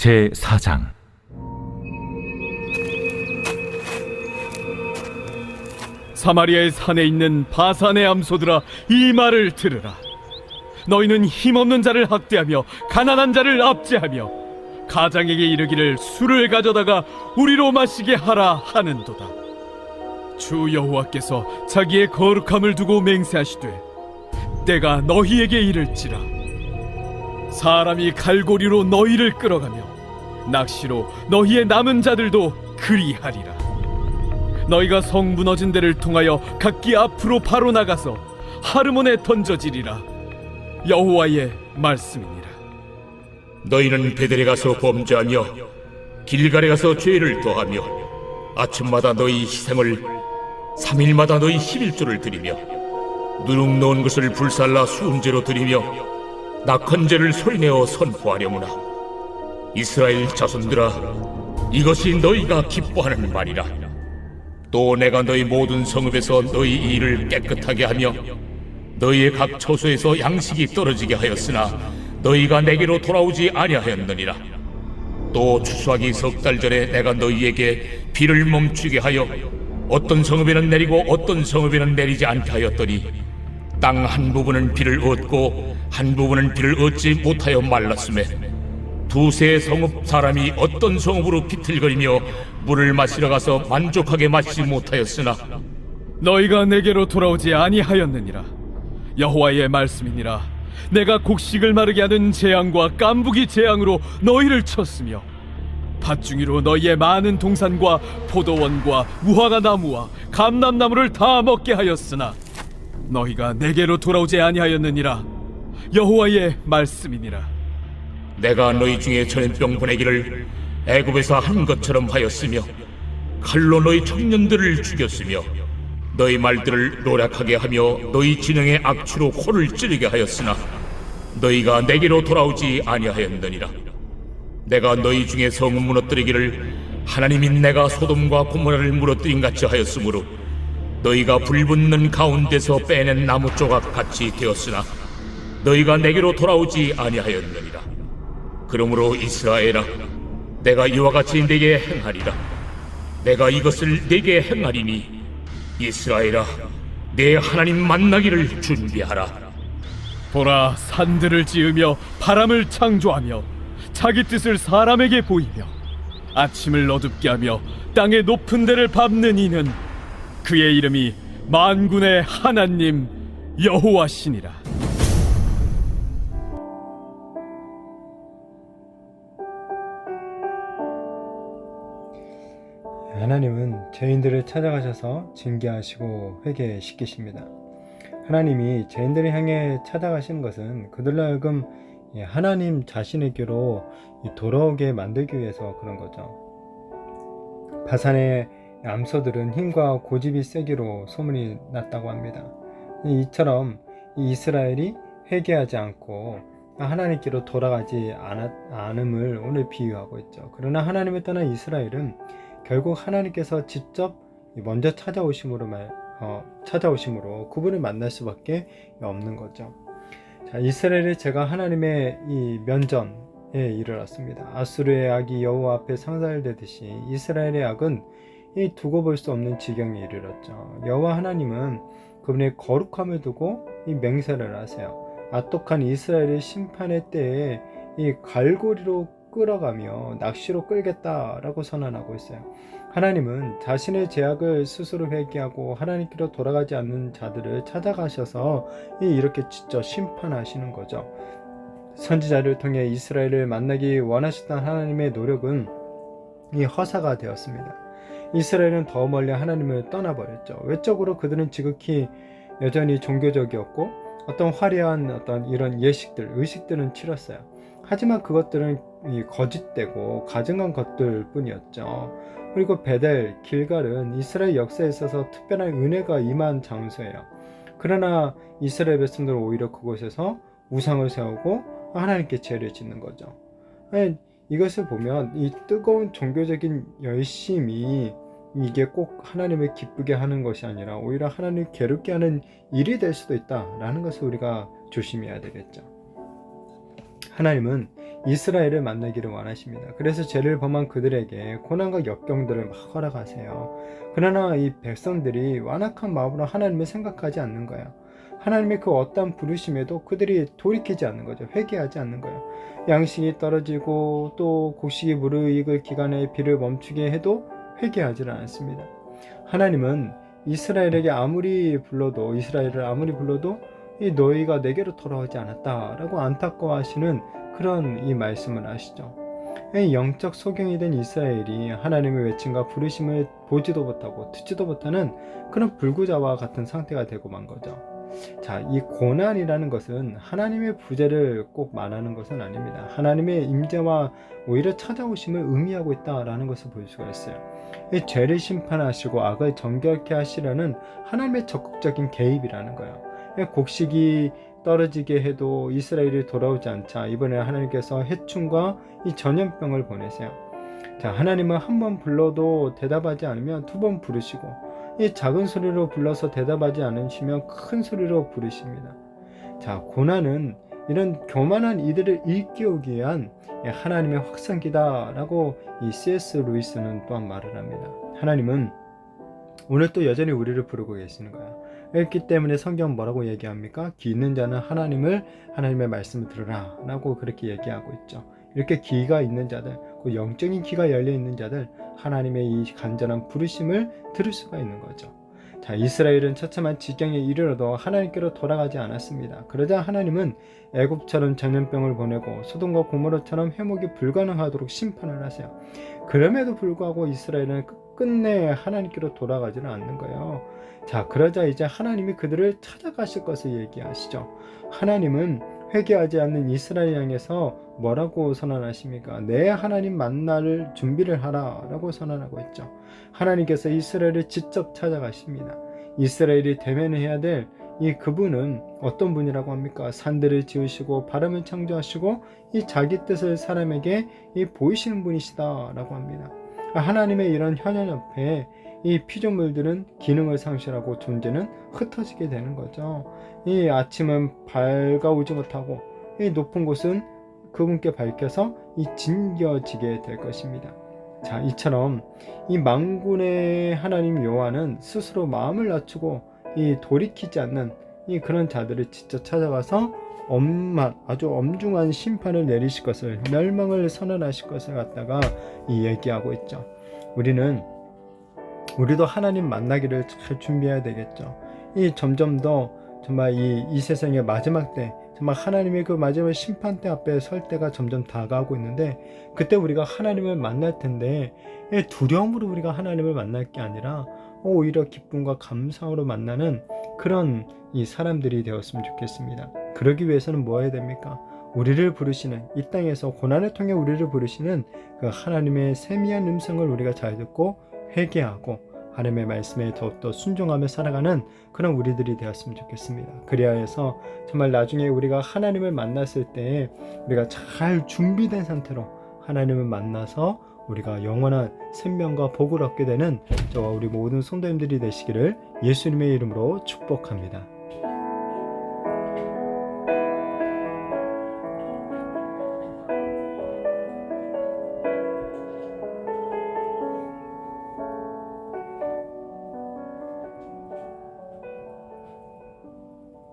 제 4장. 사마리아의 산에 있는 바산의 암소들아 이 말을 들으라. 너희는 힘없는 자를 학대하며 가난한 자를 압제하며 가장에게 이르기를 술을 가져다가 우리로 마시게 하라 하는도다. 주 여호와께서 자기의 거룩함을 두고 맹세하시되 때가 너희에게 이를지라 사람이 갈고리로 너희를 끌어가며 낚시로 너희의 남은 자들도 그리하리라. 너희가 성 무너진 데를 통하여 각기 앞으로 바로 나가서 하르몬에 던져지리라. 여호와의 말씀이니라. 너희는 베델에 가서 범죄하며 길갈에 가서 죄를 더하며 아침마다 너희 희생을 삼일마다 너희 십일조를 드리며 누룩 놓은 것을 불살라 수음제로 드리며 낙헌제를 소리내어 선포하려무나. 이스라엘 자손들아 이것이 너희가 기뻐하는 말이라. 또 내가 너희 모든 성읍에서 너희 일을 깨끗하게 하며 너희의 각 처소에서 양식이 떨어지게 하였으나 너희가 내게로 돌아오지 아니하였느니라. 또 추수하기 석 달 전에 내가 너희에게 비를 멈추게 하여 어떤 성읍에는 내리고 어떤 성읍에는 내리지 않게 하였더니 땅 한 부분은 비를 얻고 한 부분은 비를 얻지 못하여 말랐음에 두세 성읍 사람이 어떤 성읍으로 비틀거리며 물을 마시러 가서 만족하게 마시지 못하였으나 너희가 내게로 돌아오지 아니하였느니라. 여호와의 말씀이니라. 내가 곡식을 마르게 하는 재앙과 깐부기 재앙으로 너희를 쳤으며 밭중이로 너희의 많은 동산과 포도원과 무화과 나무와 감람나무를 다 먹게 하였으나 너희가 내게로 돌아오지 아니하였느니라. 여호와의 말씀이니라. 내가 너희 중에 전염병 보내기를 애굽에서 한 것처럼 하였으며 칼로 너희 청년들을 죽였으며 너희 말들을 노력하게 하며 너희 진영의 악취로 코를 찌르게 하였으나 너희가 내게로 돌아오지 아니하였느니라. 내가 너희 중에 성을 무너뜨리기를 하나님이 내가 소돔과 고모라를 무너뜨린 같이 하였으므로 너희가 불붙는 가운데서 빼낸 나무 조각 같이 되었으나 너희가 내게로 돌아오지 아니하였느니라. 그러므로 이스라엘아 내가 이와 같이 내게 행하리라. 내가 이것을 내게 행하리니 이스라엘아 내 하나님 만나기를 준비하라. 보라 산들을 지으며 바람을 창조하며 자기 뜻을 사람에게 보이며 아침을 어둡게 하며 땅의 높은 데를 밟는 이는 그의 이름이 만군의 하나님 여호와시니라 하나님은 죄인들을 찾아가셔서 징계하시고 회개시키십니다. 하나님이 죄인들을 향해 찾아가시는 것은 그들로 하여금 예, 하나님 자신에게로 돌아오게 만들기 위해서 그런 거죠. 바산의 암소들은 힘과 고집이 세기로 소문이 났다고 합니다. 이처럼 이 이스라엘이 회개하지 않고 하나님께로 돌아가지 않음을 오늘 비유하고 있죠. 그러나 하나님을 떠난 이스라엘은 결국 하나님께서 직접 먼저 찾아오심으로 말, 어, 찾아오심으로 그분을 만날 수밖에 없는 거죠. 자, 이스라엘의 제가 하나님의 이 면전에 이르렀습니다. 아수르의 악이 여호와 앞에 상살되듯이 이스라엘의 악은 이 두고 볼 수 없는 지경에 이르렀죠. 여호와 하나님은 그분의 거룩함을 두고 이 맹세를 하세요. 아똑한 이스라엘의 심판의 때에 이 갈고리로 끌어가며 낚시로 끌겠다라고 선언하고 있어요. 하나님은 자신의 죄악을 스스로 회개하고 하나님께로 돌아가지 않는 자들을 찾아가셔서 이렇게 직접 심판하시는 거죠. 선지자를 통해 이스라엘을 만나기 원하시던 하나님의 노력은 이 허사가 되었습니다. 이스라엘은 더 멀리 하나님을 떠나버렸죠. 외적으로 그들은 지극히 여전히 종교적이었고 어떤 화려한 어떤 이런 예식들, 의식들은 치렀어요. 하지만 그것들은 거짓되고 가증한 것들 뿐이었죠. 그리고 베델, 길갈은 이스라엘 역사에 있어서 특별한 은혜가 임한 장소예요. 그러나 이스라엘 백성들은 오히려 그곳에서 우상을 세우고 하나님께 죄를 짓는 거죠. 이것을 보면 이 뜨거운 종교적인 열심이 이게 꼭 하나님을 기쁘게 하는 것이 아니라 오히려 하나님을 괴롭게 하는 일이 될 수도 있다라는 것을 우리가 조심해야 되겠죠. 하나님은 이스라엘을 만나기를 원하십니다. 그래서 죄를 범한 그들에게 고난과 역경들을 막 허락하세요. 그러나 이 백성들이 완악한 마음으로 하나님을 생각하지 않는 거예요. 하나님의 그 어떠한 부르심에도 그들이 돌이키지 않는 거죠. 회개하지 않는 거예요. 양식이 떨어지고 또 곡식이 무르익을 기간에 비를 멈추게 해도 회개하지 않았습니다. 하나님은 이스라엘에게 아무리 불러도 이스라엘을 아무리 불러도 이 너희가 내게로 돌아오지 않았다라고 안타까워하시는 그런 이 말씀을 하시죠. 이 영적 소경이 된 이스라엘이 하나님의 외침과 부르심을 보지도 못하고 듣지도 못하는 그런 불구자와 같은 상태가 되고 만 거죠. 자, 이 고난이라는 것은 하나님의 부재를 꼭 말하는 것은 아닙니다. 하나님의 임재와 오히려 찾아오심을 의미하고 있다라는 것을 볼 수가 있어요. 이 죄를 심판하시고 악을 정결케 하시려는 하나님의 적극적인 개입이라는 거예요. 이 곡식이 떨어지게 해도 이스라엘이 돌아오지 않자 이번에 하나님께서 해충과 이 전염병을 보내세요. 자, 하나님은 한 번 불러도 대답하지 않으면 두 번 부르시고 이 작은 소리로 불러서 대답하지 않으시면 큰 소리로 부르십니다. 자, 고난은 이런 교만한 이들을 일깨우기 위한 하나님의 확산기다라고 이 C.S. 루이스는 또한 말을 합니다. 하나님은 오늘 또 여전히 우리를 부르고 계시는 거야. 그렇기 때문에 성경 뭐라고 얘기합니까? 귀 있는 자는 하나님을 하나님의 말씀을 들으라 라고 그렇게 얘기하고 있죠. 이렇게 귀가 있는 자들, 그 영적인 귀가 열려 있는 자들 하나님의 이 간절한 부르심을 들을 수가 있는 거죠. 자, 이스라엘은 처참한 지경에 이르러도 하나님께로 돌아가지 않았습니다. 그러자 하나님은 애굽처럼 전염병을 보내고 소돔과 고모라처럼 회복이 불가능하도록 심판을 하세요. 그럼에도 불구하고 이스라엘은 끝내 하나님께로 돌아가지는 않는 거예요. 자, 그러자 이제 하나님이 그들을 찾아가실 것을 얘기하시죠. 하나님은 회개하지 않는 이스라엘 향해서 뭐라고 선언하십니까? 내 하나님 만날 준비를 하라 라고 선언하고 있죠. 하나님께서 이스라엘을 직접 찾아가십니다. 이스라엘이 대면해야 될 이 그분은 어떤 분이라고 합니까? 산들을 지으시고 바람을 창조하시고 이 자기 뜻을 사람에게 이 보이시는 분이시다라고 합니다. 하나님의 이런 현현 옆에 이 피조물들은 기능을 상실하고 존재는 흩어지게 되는 거죠. 이 아침은 밝아오지 못하고 이 높은 곳은 그분께 밝혀서 이 진겨지게 될 것입니다. 자, 이처럼 이 망군의 하나님 여호와는 스스로 마음을 낮추고 이 돌이키지 않는 이 그런 자들을 직접 찾아가서 엄만 아주 엄중한 심판을 내리실 것을 멸망을 선언하실 것을 갖다가 이 얘기하고 있죠. 우리는 우리도 하나님 만나기를 잘 준비해야 되겠죠. 이 점점 더 정말 이, 이 세상의 마지막 때 정말 하나님의 그 마지막 심판 때 앞에 설 때가 점점 다가오고 있는데 그때 우리가 하나님을 만날 텐데 이 두려움으로 우리가 하나님을 만날 게 아니라 오히려 기쁨과 감사로 만나는 그런 이 사람들이 되었으면 좋겠습니다. 그러기 위해서는 뭐 해야 됩니까? 우리를 부르시는 이 땅에서 고난을 통해 우리를 부르시는 그 하나님의 세미한 음성을 우리가 잘 듣고 회개하고 하나님의 말씀에 더욱더 순종하며 살아가는 그런 우리들이 되었으면 좋겠습니다. 그래야 해서 정말 나중에 우리가 하나님을 만났을 때 우리가 잘 준비된 상태로 하나님을 만나서 우리가 영원한 생명과 복을 얻게 되는 저와 우리 모든 성도님들이 되시기를 예수님의 이름으로 축복합니다.